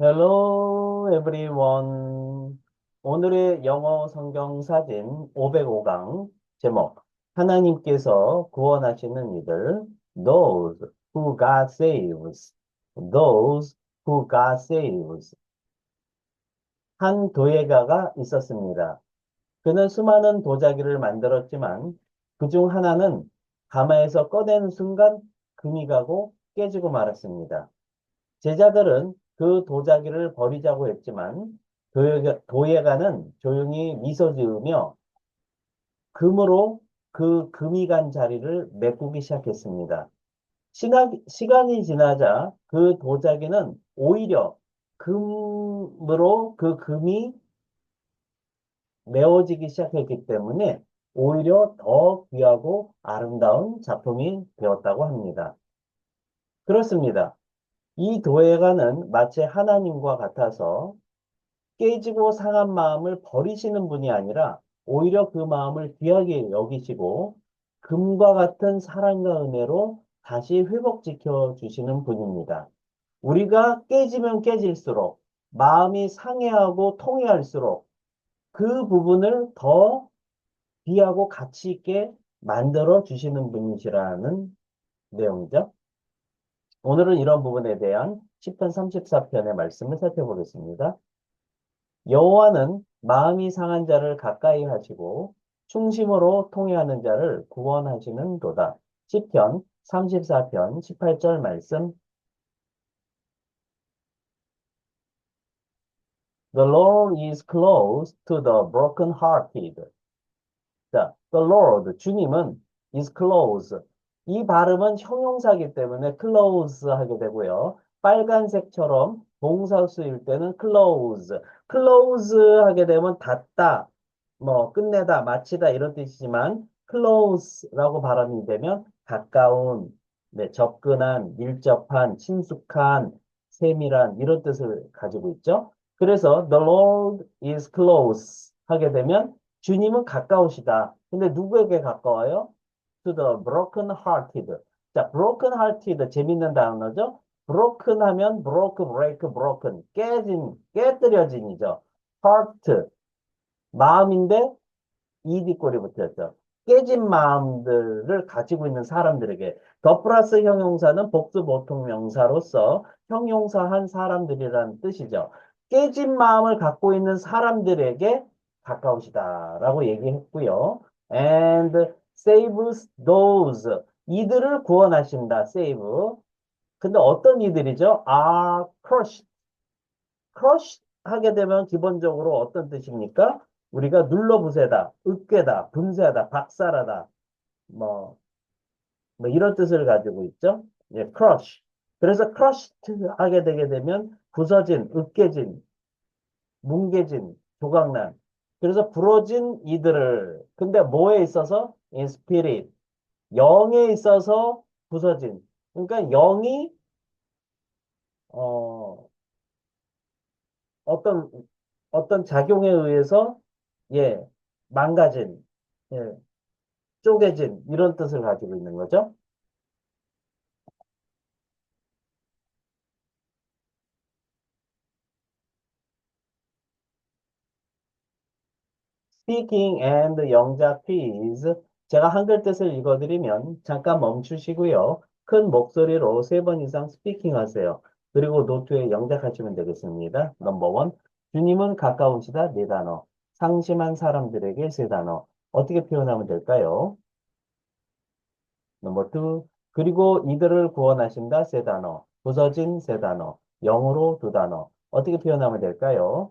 Hello everyone. 오늘의 영어 성경 사진 505강 제목 하나님께서 구원하시는 이들 Those who God saves. Those who God saves. 한 도예가가 있었습니다. 그는 수많은 도자기를 만들었지만 그 중 하나는 가마에서 꺼내는 순간 금이 가고 깨지고 말았습니다. 제자들은 그 도자기를 버리자고 했지만 도예가, 도예가는 조용히 미소 지으며 금으로 그 금이 간 자리를 메꾸기 시작했습니다. 시간, 시간이 지나자 그 도자기는 오히려 금으로 그 금이 메워지기 시작했기 때문에 오히려 더 귀하고 아름다운 작품이 되었다고 합니다. 그렇습니다. 이 도예가는 마치 하나님과 같아서 깨지고 상한 마음을 버리시는 분이 아니라 오히려 그 마음을 귀하게 여기시고 금과 같은 사랑과 은혜로 다시 회복시켜 주시는 분입니다. 우리가 깨지면 깨질수록 마음이 상해하고 통해할수록 그 부분을 더 귀하고 가치 있게 만들어 주시는 분이시라는 내용이죠. 오늘은 이런 부분에 대한 10편 34편의 말씀을 살펴보겠습니다. 여호와는 마음이 상한 자를 가까이 하시고 충심으로 통해하는 자를 구원하시는 도다. 10편 34편 18절 말씀 The Lord is close to the broken-hearted. 자, the Lord, 주님은 is close. 이 발음은 형용사이기 때문에 close 하게 되고요. 빨간색처럼 동사 수일 때는 close. close 하게 되면 닫다, 뭐 끝내다, 마치다 이런 뜻이지만 close라고 발음이 되면 가까운, 네, 접근한, 밀접한, 친숙한, 세밀한 이런 뜻을 가지고 있죠. 그래서 the Lord is close 하게 되면 주님은 가까우시다. 근데 누구에게 가까워요? To the broken hearted. 자, broken hearted 재밌는 단어죠. broken 하면 broke, break, broken. 깨진, 깨뜨려진이죠. heart. 마음인데 꼬리 붙였죠. 깨진 마음들을 가지고 있는 사람들에게 더 플러스 형용사는 복수 보통 명사로서 형용사한 사람들이라는 뜻이죠. 깨진 마음을 갖고 있는 사람들에게 가까우시다라고 얘기했고요. and saves those. 이들을 구원하신다. save. 근데 어떤 이들이죠? are crushed. crushed 하게 되면 기본적으로 어떤 뜻입니까? 우리가 눌러부세다, 으깨다, 분쇄하다, 박살하다, 뭐, 뭐 이런 뜻을 가지고 있죠. 예, crush. 그래서 crushed 하게 되게 되면 부서진, 으깨진, 뭉개진, 조각난. 그래서 부러진 이들을 근데 뭐에 있어서? Spirit. 영에 있어서 부서진. 그러니까 영이 어 어떤 어떤 작용에 의해서 예 망가진 예 쪼개진 이런 뜻을 가지고 있는 거죠. Speaking and 영작 please. 제가 한글 뜻을 읽어드리면 잠깐 멈추시고요. 큰 목소리로 세 번 이상 스피킹 하세요. 그리고 노트에 영작하시면 되겠습니다. 넘버 원. 주님은 가까우시다 네 단어. 상심한 사람들에게 세 단어. 어떻게 표현하면 될까요? 넘버 투. 그리고 이들을 구원하신다 세 단어. 부서진 세 단어. 영으로 두 단어. 어떻게 표현하면 될까요?